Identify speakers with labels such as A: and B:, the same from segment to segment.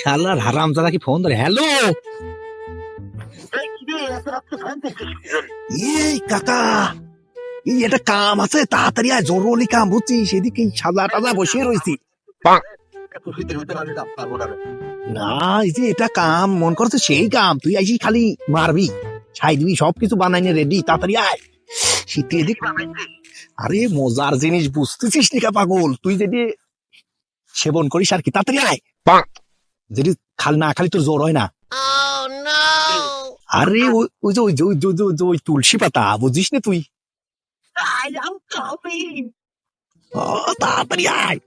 A: শালার হারাম দাদা কি ফোন ধরে? হ্যালো? এই কাকা, এই একটা কাম আছে, তাড়াতাড়ি আয়, জরুরি কাম, বুঝছিস? সেদিকে সাদা টাদা বসে রয়েছি। না, এই যে এটা কাম, মন করছে সেই কাম, তুই আইসি খালি মারবি। ছাই দিবি, সবকিছু বানাইনি রেডি তাড়াতাড়ি আয়। শীতে এদিক আরে, মজার জিনিস বুঝতেছিস নিকা পাগল? তুই যদি সেবন করিস আর কি, তাড়াতাড়ি আয়। যদি খাল না খালি তোর জোর হয় না। আরে ওই যে ওই তুলসী পাতা বুঝিস না তুই? ও, তাড়াতাড়ি আয়!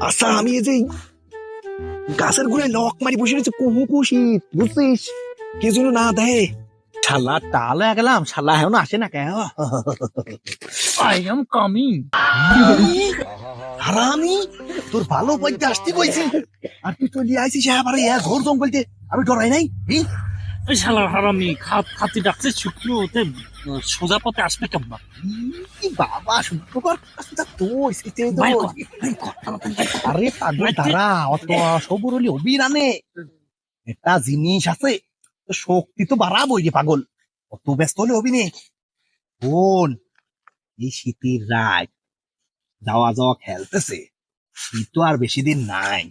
A: আচ্ছা আমি এই যে গাছের গুড়ে লক মারি বসে রয়েছে কুহু কুশি বুঝছিস? কে যেন না দেয়। শালা টাল হয়ে গেলাম শালা এখন আসে না কেন?
B: আই এম কামিং
A: হারামি তোর ভালো বইতে আসতে কইছি। আর তুই চলে আইছিস আবার এ ঘোর জঙ্গলতে আমি ডরাই নাই?
B: এই শালার হারামি খাত খাতি ডাকছে শুকনো ওতে সোজা পথে আসবে কেমন
A: বাবা শুক্রবার আসলে তুই সেতে তো
B: ভাই,
A: আরে পাগল তারা অত সবুর হলি অবিরানে একটা জিনিস আছে শক্তি তো বাড়াবই রে পাগল। অত ব্যস্ত হলে হবি নে। বোন এই শীতের রাত যাওয়া যাওয়া খেলতেছে। শীত তো আর বেশি দিন নাই।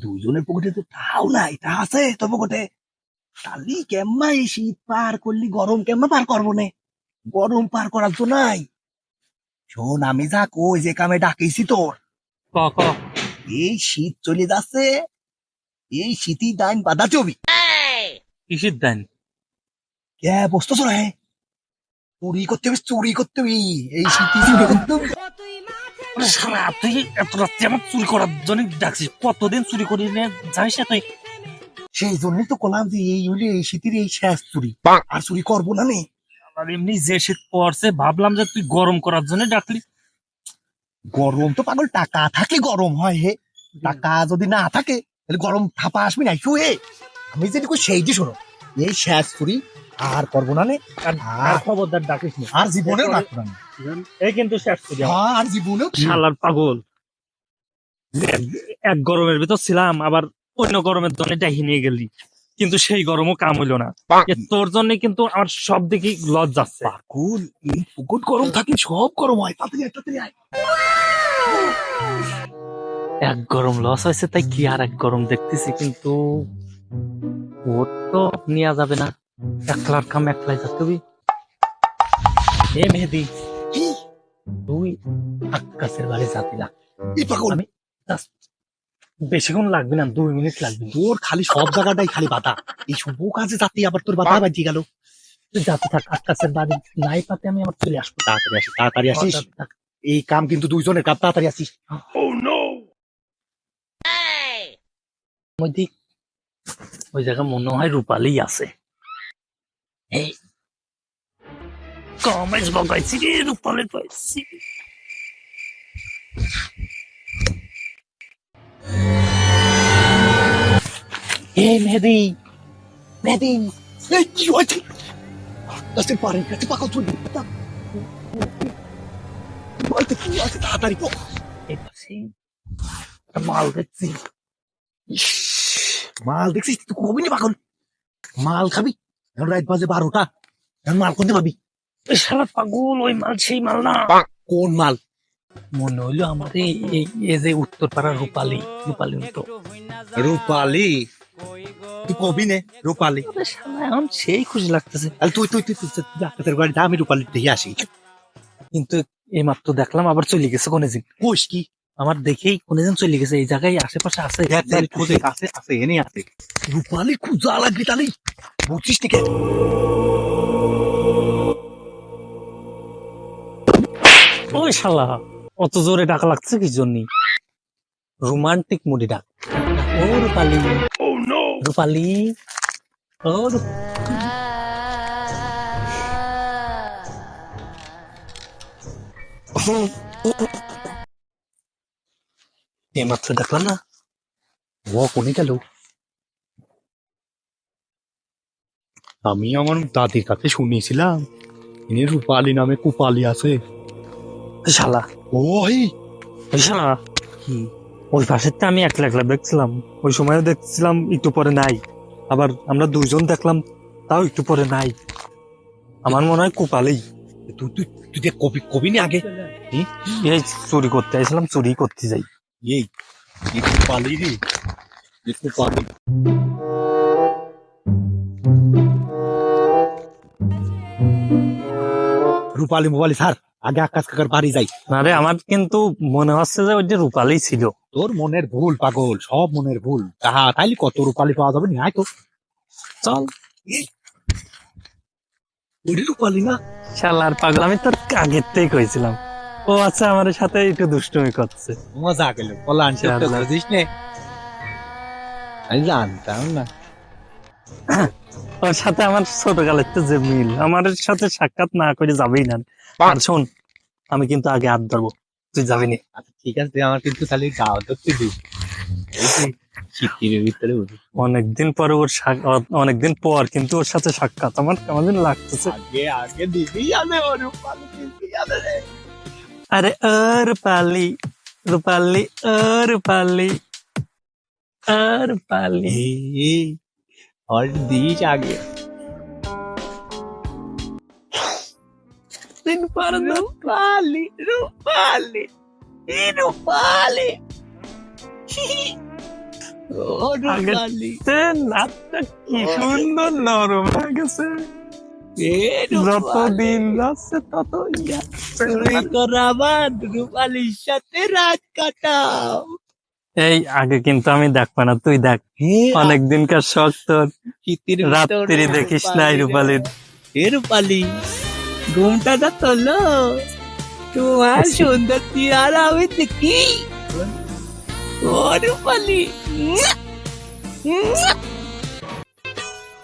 A: দুইজনের পকেটে তো তাও নাই তা আছে তোর পকেটে। তাহলে কেম্মা এই শীত পার করলি গরম কেম্মা পার করব নে? গরম পার করার তো নাই। শোন আমি যা কই যে কামে ডাকিছি তোর। এই শীত চলে যাচ্ছে এই শীতই দাইন বাধা চবি।
B: কিসের দেন
A: কে বসতো তো রে চুরি করতে হবে চুরি করতে হবে। এই চুরি করতে হবে।
B: শালা তুই এত রাত্রে আমার চুরি করার জন্য ডাকছিস। কতদিন চুরি করি না জানিস না তুই?
A: সেই জন্যই তো কলাম যে এই হইলে এই শীতের এই শেষ চুরি। আর চুরি করব না নে।
B: আর এমনি যে শীত পড়ছে ভাবলাম যে তুই গরম করার জন্য ডাকলি।
A: গরম তো পাগল টাকা থাকলে গরম হয় হে। টাকা যদি না থাকে তাহলে গরম থাপা আসবি না। শুয়ে আমি যেটা কই সেইটি শোনো। এই শেষ চুরি আর করব না নে।
B: আর
A: আর
B: খবরদার ডাকিস না।
A: আর জীবনেও রাখব না
B: এই কিন্তু শেষ করি।
A: হ্যাঁ, আর জীবনেও
B: শালার পাগল। এক গরমের ভিতর ছিলাম আবার অন্য গরমের জন্য ডাকি নিয়ে গেলি। কিন্তু সেই গরমও কাম হইল না। তোর জন্য কিন্তু আমার সব দিকে লজ যাচ্ছে
A: পাগল এই পুকুর গরম থাকে সব গরম হয়। তাড়াতাড়ি আয়।
B: এক গরম লস হয়েছে তাই কি আর এক গরম দেখতেছি কিন্তু ওর তো নেওয়া যাবে না। একলার কাম একলাই যাতে হবে। এ মেহেদি তুই আকাশের বাড়ি যাবি না আমি- বেশিক্ষণ লাগবে না দুই মিনিট লাগবে।
A: তোর খালি সব জায়গাটাই খালি বাধা। এই শুভ কাজে যাতে আবার তোর বাধা বাজিয়ে গেল।
B: তুই যাতে থাক আকাশের বাড়ি নাই পাতে আমি আবার চলে আসব।
A: তাড়াতাড়ি আসিস তাড়াতাড়ি আসিস। এই কাম কিন্তু দুইজনের কাম তাড়াতাড়ি আসিস।
B: মধ্যে ওই জায়গা মনে হয় রূপালি আছে। এই। কমেজ বগাইছি রে রূপালি পাইছি এই মেহেদি
A: মেদিন এই কি হয়েছে? কাছে পারেন কাছে পাগল তুই বলতে কি আছে তাড়াতাড়ি
B: মাল দেখছি।
A: ইস, মাল দেখছিস তুই? কবি নি পাগল? মাল খাবি? এখন রাত বাজে বারোটা। এখন মাল কোনতে পাবি?
B: শালা পাগল ওই মাল সেই মাল না।
A: কোন মাল?
B: মনে হইল আমাদের এই যে উত্তর পাড়ার রূপালি রূপালি তো।
A: রূপালি? তুই কবি নে রূপালি।
B: এখন সেই খুশি লাগতেছে।
A: তুই তুই তুই তুই ডাক্তারের বাড়ি আমি রূপালি দেখে আসি।
B: কিন্তু এই মাত্র দেখলাম আবার চলে গেছে কোনে দিন
A: কোষ কি?
B: আমার দেখেই কোনে দিন চলে গেছে এই জায়গায় আশেপাশে আছে
A: আছে আছে এনে আছে। রূপালি খুঁজা লাগবে তাহলে বুঝছিস টিকে
B: ওই শালা অত জোরে ডাকা লাগছে কি জন্য? রোমান্টিক মুডি ডাক। ও রূপালি। রূপালি। ও। রূপ- এইমাত্র দেখলাম না
A: ও কোনে গেল আমি আমার দাদির কাছে শুনেছিলাম ইনি রূপালি নামে কুপালি আছে
B: ওই শালা
A: ওই
B: শালা
A: কি
B: ওই পাশেরটা আমি একলা একলা দেখছিলাম ওই সময়ও দেখছিলাম একটু পরে নাই আবার আমরা দুইজন দেখলাম তাও একটু পরে নাই আমার মনে হয় কোপালেই
A: তুই তুই তুই কবি কবি নি আগে
B: এই চুরি করতে আসলাম চুরি করতে যাই
A: এই একটু পালি রে একটু পালি। রূপালী মোবাইল স্যার আগে আকাশ কাকার বাড়ি যাই।
B: না রে আমার কিন্তু মনে হচ্ছে যে ওই যে রূপালেই ছিল।
A: তোর মনের ভুল পাগল সব মনের ভুল। তাহা তাইলে কত রূপালী পাওয়া যাবে নিয়ে তো।
B: চল।
A: ওই রূপালী না।
B: শালার পাগল আমি তোর আগের থেকেই কইছিলাম। ও আচ্ছা আমার সাথে একটু দুষ্টুমি করছে।
A: মজা গেল বলান
B: শালা।
A: বুঝিস নে। আমি জানতাম না।
B: ওর সাথে আমার ছোটকালের তো যে মিল আমার সাথে সাক্ষাৎ না করে যাবেই না। আর শোন আমি কিন্তু আগে হাত ধরবো তুই যাবি নি।
A: আচ্ছা ঠিক আছে তুই আমার কিন্তু খালি গাও ধরতে দিস ভিতরে
B: অনেকদিন পরে ওর অনেকদিন পর কিন্তু ওর সাথে সাক্ষাৎ আমার কেমন লাগতেছে।
A: আগে আগে দিবি আনে ও রূপালী দিবি আনে রে
B: আরে ও রূপালি রূপালি ও রূপালি ও রূপালি
A: এই और দিস আগে
B: দিন পর দিন
A: রূপালী রূপালী এ রূপালী ও রূপালী
B: তে নাচটা কি সুন্দর নরম হয়ে গেছে
A: এ
B: যত যাচ্ছে তত
A: তুমি করাবার রূপালীর সাথে রাত কাটাও
B: এই আগে কিন্তু আমি দেখব না তুই দেখ অনেক দিনকার শখ তোর রাত্রি দেখিস নাই রূপালির
A: এ রূপালী ঘুমটা না তোলো তোমার সুন্দর আর আমি দেখি ও রূপালী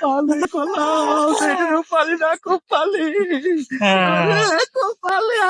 A: পালি কলা রূপালী না খুব পালি
B: হ্যাঁ।
A: খুব না